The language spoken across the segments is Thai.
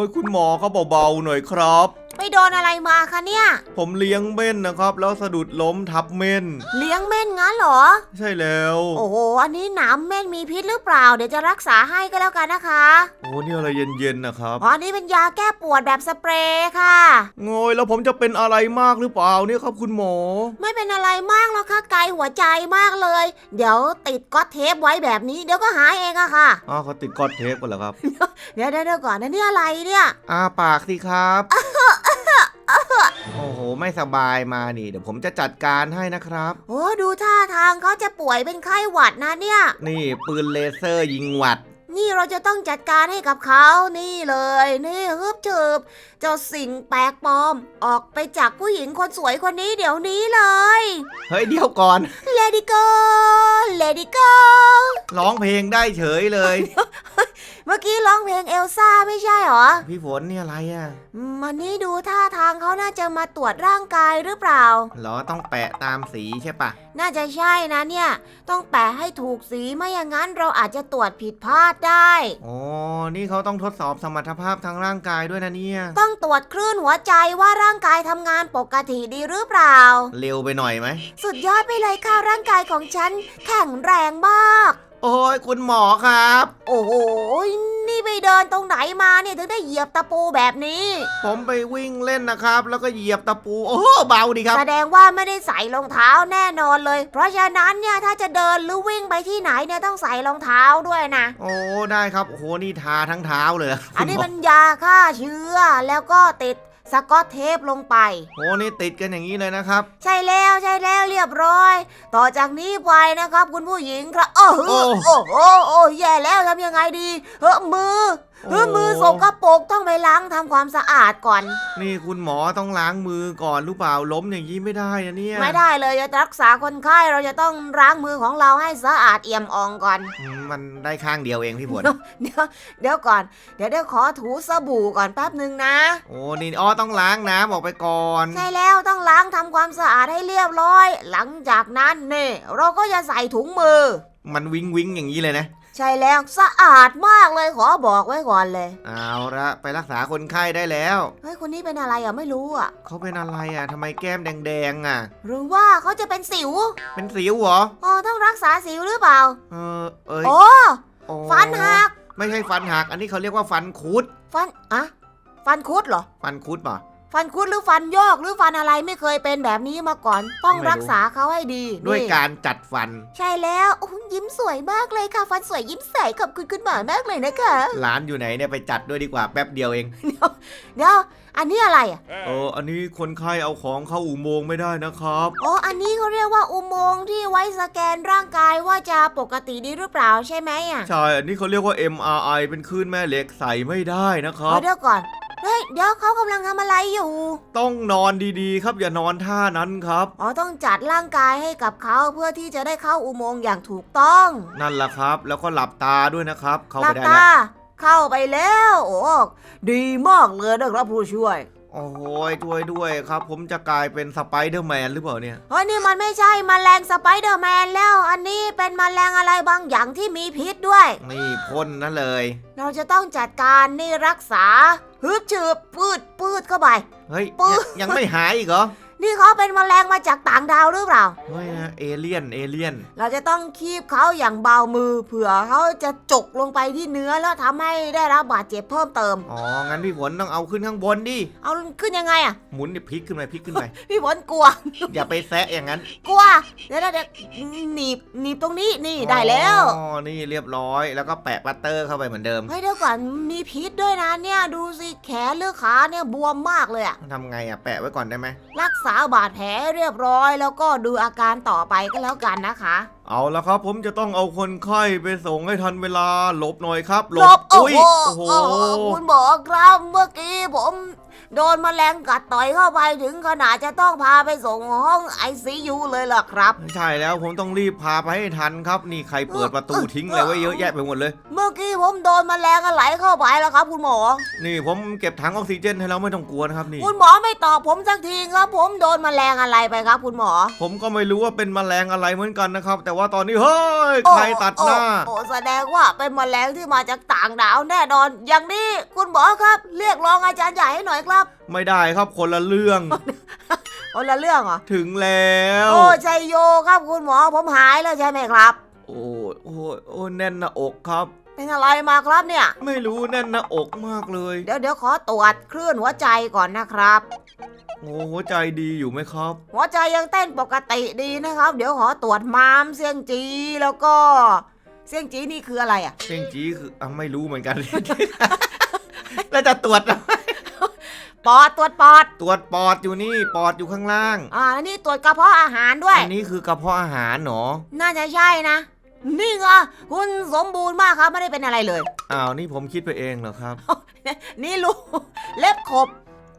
ยคุณหมอเขาเบาๆหน่อยครับ โดนอะไรมาคะเนี่ย ผมเลี้ยงเม่นนะครับ แล้วสะดุดล้มทับเม่น เลี้ยงเม่นงั้นเหรอ ใช่แล้ว โอ้โห อันนี้หนามเม่นมีพิษหรือเปล่า เดี๋ยวจะรักษาให้ก็แล้วกันนะคะ โอ้นี่อะไรเย็นๆนะครับ อ๋ออันนี้เป็นยาแก้ปวดแบบสเปรย์ค่ะ โงยแล้วผมจะเป็นอะไรมากหรือเปล่าเนี่ยครับคุณหมอ ไม่เป็นอะไรมากหรอกค่ะไกลหัวใจมากเลย เดี๋ยวติดก๊อตเทปไว้แบบนี้เดี๋ยวก็หายเองอะค่ะ อ้าวเขาติดกอดเทปกันเหรอครับ เดี๋ยวเดี๋ยวเดี๋ยวก่อนนะนี่อะไรเนี่ย อ้าปากสิครับ โอ้โห ไม่สบายมานี่ เดี๋ยวผมจะจัดการให้นะครับ โอ้ดูท่าทางเขาจะป่วยเป็นไข้หวัดนะเนี่ย นี่ปืนเลเซอร์ยิงหวัด นี่เราจะต้องจัดการให้กับเขานี่เลย นี่ฮึบ เฉิบเจ้าสิ่งแปลกปลอม ออกไปจากผู้หญิงคนสวยคนนี้เดี๋ยวนี้เลย เฮ้ยเดี๋ยวก่อน Let it go Let it go ร้องเพลงได้เฉยเลย เมื่อกี้ร้องเพลงเอลซ่าไม่ใช่เหรอ พี่ฝนนี่อะไรอะอืมมันนี่ดูท่าทางเขาน่าจะมาตรวจร่างกายหรือเปล่า เหรอต้องแปะตามสีใช่ปะน่าจะใช่นะเนี่ย ต้องแปะให้ถูกสีไม่อย่างนั้นเราอาจจะตรวจผิดพลาดได้โอ้นี่เขาต้องทดสอบสมรรถภาพทางร่างกายด้วยนะเนี่ย ต้องตรวจคลื่นหัวใจว่าร่างกายทำงานปกติดีหรือเปล่า เร็วไปหน่อยไหม สุดยอดไปเลยค่ะร่างกายของฉันแข็งแรงมาก โอ้ยคุณหมอครับ โอ้โห นี่ไปเดินตรงไหนมาเนี่ยถึงได้เหยียบตะปูแบบนี้ ผมไปวิ่งเล่นนะครับ แล้วก็เหยียบตะปู โอ้โหเบาดีครับ แสดงว่าไม่ได้ใส่รองเท้าแน่นอนเลย เพราะฉะนั้นเนี่ยถ้าจะเดินหรือวิ่งไปที่ไหนเนี่ยต้องใส่รองเท้าด้วยนะ โอ้ได้ครับ โอ้โหนี่ทาทั้งเท้าเลยอันนี้คุณหมมันยาฆ่าเชื้อแล้วก็ติด สกอตเทปลงไปโอ้นี่ติดกันอย่างนี้เลยนะครับ ใช่แล้วใช่แล้วเรียบร้อย ต่อจากนี้ไปนะครับ คุณผู้หญิงครับโอ้โหโอ้โอ้โหโอ้แย่แล้วทำยังไงดีเฮ้อมือ เฮ้อมือสกปรกต้องไปล้างทำความสะอาดก่อน นี่คุณหมอต้องล้างมือก่อนหรือเปล่าล้มอย่างนี้ไม่ได้นะเนี่ยไม่ได้เลยจะรักษาคนไข้เราจะต้องล้างมือของเราให้สะอาดเอี่ยมอ่องก่อน อืมมันได้ข้างเดียวเองพี่ฝนเดี๋ยวเดี๋ยวก่อน เดี๋ยวเดี๋ยวขอถูสบู่ก่อนแป๊บหนึ่งนะ โอ้นี่อ๋อต้องล้างน้ำออกไปก่อน ใช่แล้วต้องล้างทำความสะอาดให้เรียบร้อย หลังจากนั้นเนี่ยเราก็จะใส่ถุงมือ มันวิงวิงอย่างนี้เลยนะ ใช่แล้วสะอาดมากเลยขอบอกไว้ก่อนเลย เอาละไปรักษาคนไข้ได้แล้ว เฮ้ยคนนี้เป็นอะไรอะไม่รู้อะ เขาเป็นอะไรอะทำไมแก้มแดงๆอะ หรือว่าเขาจะเป็นสิวเป็นสิวเหรออ๋อต้องรักษาสิวหรือเปล่า เออเอ้ยโอ้โอ้ฟันหัก ไม่ใช่ฟันหัก อันนี้เขาเรียกว่าฟันคุด ฟันอะฟันคุดเหรอ ฟันคุดป่ะ ฟันคุดหรือฟันโยกหรือฟันอะไรไม่เคยเป็นแบบนี้มาก่อน ต้องไม่รู้รักษาเขาให้ดีด้วยนี่การจัดฟัน ใช่แล้วโอ้ยิ้มสวยมากเลยค่ะ ฟันสวยยิ้มใสขอบคุณคุณหมอมากเลยนะคะร้านอยู่ไหนเนี่ยไปจัดด้วยดีกว่าแป๊บเดียวเอง เดี๋ยวอันนี้อะไรอะเออ อันนี้คนไข้เอาของเข้าอุโมงค์ไม่ได้นะครับ อ๋ออันนี้เขาเรียกว่าอุโมงค์ที่ไว้สแกนร่างกายว่าจะปกติดีหรือเปล่าใช่ไหมอะใช่ อันนี้เขาเรียกว่า MRI เป็นคลื่นแม่เหล็กใส่ไม่ได้นะครัเอาบเดี๋ยวก่อน เฮ้ยเดี๋ยวเขากำลังทำอะไรอยู่ ต้องนอนดีๆ ครับอย่านอนท่านั้นครับ อ๋อต้องจัดร่างกายให้กับเขาเพื่อที่จะได้เข้าอุโมงค์อย่างถูกต้อง นั่นแหละครับ แล้วก็หลับตาด้วยนะครับ เข้าหลัไปได้ตาแล้วเข้าไปแล้ว โอ้ ดีมากเลยนะครับผู้ช่วย โอ้โหช่วยด้วยครับ ผมจะกลายเป็นสไปเดอร์แมนหรือเปล่าเนี่ย เฮ้ยนี่มันไม่ใช่มแมลงสไปเดอร์แมนแล้ว อันนี้เป็นมแมลงอะไรบางอย่างที่มีพิษด้วย นี่พ่นนั่นเลย เราจะต้องจัดการนี่รักษาฮึบชืบปืดปืดเข้าไป เฮ้ยปึ๊ยับงยังไม่หายอีกเหรอ นี่เขาเป็นมแมลงมาจากต่างดาวหรือเปล่าเฮ้ยนะเอเลี่ยนเอเลี่ยน เราจะต้องคีบเขาอย่างเบามือเผื่อเขาจะจกลงไปที่เนื้อแล้วทำให้ได้รับบาดเจ็บเพิ่มเติม อ๋อ งั้นพี่ฝนต้องเอาขึ้นข้างบนดิ เอาขึ้นยังไงอะหมุนนี่พลิกขึ้นไปพลิกขึ้นไป พี่ฝนกลัว อย่าไปแซะอย่างนั้น กลัวเดี๋ยวเดี๋ยวเดี๋ยวหนีบหนีบตรงนี้นี่ได้แล้ว อ๋อ นี่เรียบร้อย แล้วก็แปะปัตเตอร์เข้าไปเหมือนเดิม เฮ้ยเดี๋ยวก่อนมีพิษด้วยนะเนี่ยดูสิแขนหรือขาเนี่ยบวมมากเลยอะทำไงอะแปะไว้ก่อนได้ไหมรักษาบาดแผลเรียบร้อย แล้วก็ดูอาการต่อไปก็แล้วกันนะคะ เอาละครับ ผมจะต้องเอาคนไข้ไปส่งให้ทันเวลาหลบหน่อยครับหลหลบโอ้อุ้ยโหโอ้โหโอ้โหคุณหมอครับเมื่อกี้ผมโดนแมลงกัดต่อยเข้าไปถึงขนาดจะต้องพาไปส่งห้องไอซียูเลยล่ะครับ ใช่แล้วผมต้องรีบพาไปให้ทันครับ นี่ใครเปิดประตูทิ้งอะไรไว้เยอะแยะไปหมดเลย เมื่อกี้ผมโดนแมลงอะไรเข้าไปแล้วครับ คุณหมอ นี่ผมเก็บถังออกซิเจนให้แล้วไม่ต้องกลัวนะครับนี่ คุณหมอไม่ตอบผมสักทีครับ ผมโดนแมลงอะไรไปครับ คุณหมอ ผมก็ไม่รู้ว่าเป็นแมลงอะไรเหมือนกันนะครับแต่ว่าตอนนี้เฮ้ยใครตัดหน้าโอ้โอ้แสดงว่าเป็นแมลงที่มาจากต่างดาวแน่นอน อย่างนี้คุณหมอครับ เรียกรองอาจารย์ใหญ่ให้หน่อยครับ ไม่ได้ครับคนละเรื่อง คนละเรื่องเหรอถึงแล้ว โอ้ชัยโยครับคุณหมอผมหายแล้วใช่ไหมครับ โอ้ยโอ้ยโอ้ยแน่นหน้าอกครับเป็นอะไรมาครับเนี่ย ไม่รู้แน่นหน้าอกมากเลย เดี๋ยวเดี๋ยวขอตรวจคลื่นหัวใจก่อนนะครับ โอ้หัวใจดีอยู่ไหมครับ หัวใจยังเต้นปกติดีนะครับ เดี๋ยวขอตรวจม้ามเสียงจีแล้วก็ เสียงจีนี่คืออะไรอะเชียงจีคืออะไม่รู้เหมือนกัน แล้วจะตรวจอะปอดตรวจปอด ตรวจปอดอยู่นี่ปอดอยู่ข้างล่าง อ่าแล้วนี่ตรวจกระเพาะอาหารด้วย อันนี้คือกระเพาะอาหารเหรอน่าจะใช่นะ นี่ไงคุณสมบูรณ์มากครับไม่ได้เป็นอะไรเลย อ้าวนี่ผมคิดไปเองเหรอครับ นี่ลูกเล็บขบ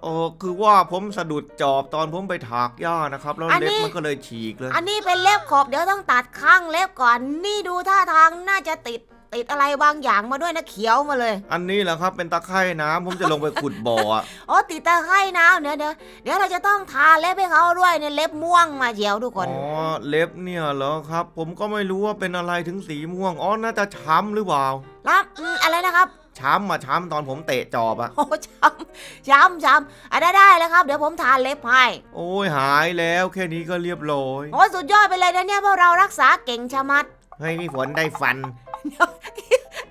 โอ้คือว่าผมสะดุดจอบตอนผมไปถากหญ้านะครับ แล้วอันนี้ เล็บมันก็เลยฉีกเลย อันนี้เป็นเล็บขบเดี๋ยวต้องตัดข้างเล็บก่อน นี่ดูท่าทางน่าจะติดติดอะไรบางอย่างมาด้วยนะเขียวมาเลย อันนี้แหละครับเป็นตะไคร่น้ำผมจะลงไปขุดบ่ออะอ๋อติดตะไคร่น้ำเดี๋ยวเดี๋ยวเดี๋ยวเราจะต้องทาเล็บให้เขาด้วยเนี่ยเล็บม่วงมาเฉียวทุกคนอ๋อเล็บเนี่ยเหรอครับ ผมก็ไม่รู้ว่าเป็นอะไรถึงสีม่วงอ๋อน่าจะช้ำหรือเปล่าแล้วอืมอะไรนะครับ ช้ำมาช้ำตอนผมเตะจอบอะโอ้ช้ำช้ำช้ำอะได้ได้แล้วครับ เดี๋ยวผมทาเล็บให้โอ้ยหายแล้วแค่นี้ก็เรียบร้อยโอ้สุดยอดไปเลยนะเนี่ยเพราะเรารักษาเก่งชะมัดให้พี่ฝนได้ฟัน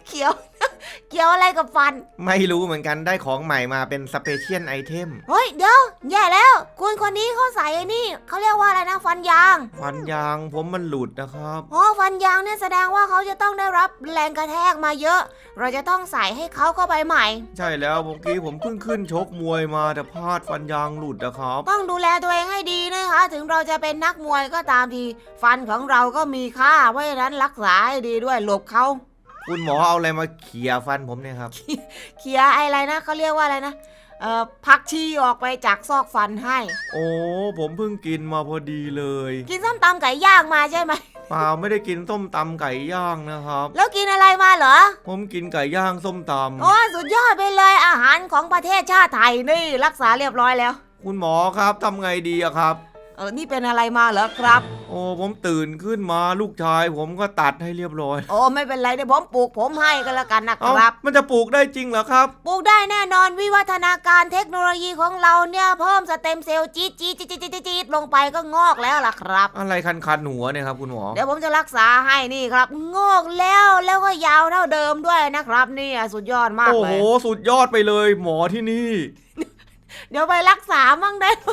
เขียว เกี่ยวอะไรกับฟัน ไม่รู้เหมือนกันได้ของใหม่มาเป็นสเปเชียลไอเทมเฮ้ยเดี๋ยวแย่แล้ว คุณคนนี้เขาใส่ไอ้นี่เขาเรียกว่าอะไรนะฟันยางฟันยางผมมันหลุดนะครับ อ๋อฟันยางเนี่ยแสดงว่าเขาจะต้องได้รับแรงกระแทกมาเยอะ เราจะต้องใส่ให้เขาเข้าไปใหม่ ใช่แล้วเมื่อกี้ผมเพิ่งขึ้นชกมวยมาแต่พลาดฟันยางหลุดนะครับ ต้องดูแลตัวเองให้ดีนะคะ ถึงเราจะเป็นนักมวยก็ตามที ฟันของเราก็มีค่าเพราะฉะนั้นรักษาให้ดีด้วยหลบเขา คุณหมอเอาอะไรมาเขี่ยฟันผมเนี่ยครับเคลียร์ไอ้อะไรนะเขาเรียกว่าอะไรนะเอ่อพักชีออกไปจากซอกฟันให้ โอ้ผมเพิ่งกินมาพอดีเลย กินส้มตำไก่ย่างมาใช่ไหมเปล่าไม่ได้กินส้มตำไก่ย่างนะครับ แล้วกินอะไรมาเหรอ ผมกินไก่ย่างส้มตโอ้สุดยอดไปเลยอาหารของประเทศชาติไทยนี่ รักษาเรียบร้อยแล้วำคุณหมอครับทำไงดีอะครับ เออนี่เป็นอะไรมาเหรอครับ โอ้ผมตื่นขึ้นมาลูกชาย ผมก็ตัดให้เรียบร้อยโอ้ไม่เป็นไรเดี๋ยวผมปลูกผมให้กันละกันนะคเอ้ารับ มันจะปลูกได้จริงเหรอครับ ปลูกได้แน่นอนวิวัฒนาการเทคโนโลยีของเราเนี่ยเพิ่มสเต็มเซลล์จี๊ดจี๊ดจี๊ดจี๊ดจี๊ดจี๊ดลงไปก็งอกแล้วล่ะครับ อะไรคันคันๆหัวเนี่ยครับคุณหมอเดี๋ยวผมจะรักษาให้นี่ครับ งอกแล้วแล้วก็ยาวเท่าเดิมด้วยนะครับเนี่ยสุดยอดมากโอ้เลโหย สุดยอดไปเลย หมอที่นี่ เดี๋ยวไปรักษามั่งได้ไหม